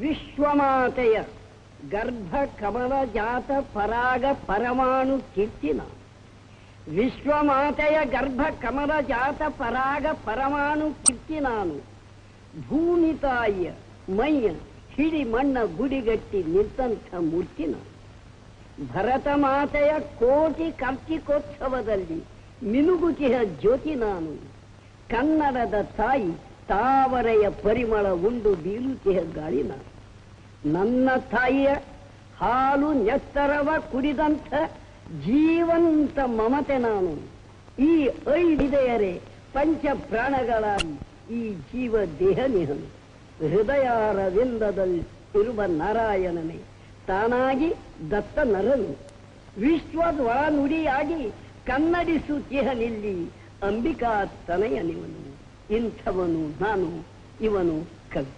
ವಿಶ್ವಮಾತೆಯ ಗರ್ಭ ಕಮಲ ಜಾತ ಪರಾಗ ಪರಮಾಣು ಕಿತ್ತಿನ ವಿಶ್ವಮಾತೆಯ ಗರ್ಭ ಕಮಲ ಜಾತ ಪರಾಗ ಪರಮಾಣು ಕೀರ್ತಿ ನಾನು ಭೂಮಿ ತಾಯಿಯ ಮೈಯ ಹಿಡಿ ಮಣ್ಣ ಗುಡಿಗಟ್ಟಿ ನಿಂತಂಥ ಮೂರ್ತಿ ನಾನು ಭರತ ಮಾತೆಯ ಕೋಟಿ ಕಾರ್ತಿಕೋತ್ಸವದಲ್ಲಿ ಮಿನುಗುತಿಯ ಜ್ಯೋತಿ ನಾನು ಕನ್ನಡದ ತಾಯಿ ತಾವರೆಯ ಪರಿಮಳ ಉಂಡು ಗಾಳಿ ನಾನು ನನ್ನ ತಾಯಿಯ ಹಾಲು ನೆತ್ತರವ ಕುಡಿದಂಥ ಜೀವಂತ ಮಮತೆ ನಾನು. ಈ ಐದಿದೆಯರೆ ಪಂಚ ಪ್ರಾಣಗಳ ಈ ಜೀವ ದೇಹ ನಿಹನು. ಹೃದಯಾರವಿಂದದಲ್ಲಿ ಇರುವ ನಾರಾಯಣನೇ, ತಾನಾಗಿ ದತ್ತ ನರನು. ವಿಶ್ವದ ಒಳನುಡಿಯಾಗಿ ಕನ್ನಡಿಸುತ್ತಿಹನಿಲ್ಲಿ ಅಂಬಿಕಾ ತನಯನಿವನು ಇಂಥವನು ನಾನು ಇವನು ಕವಿ.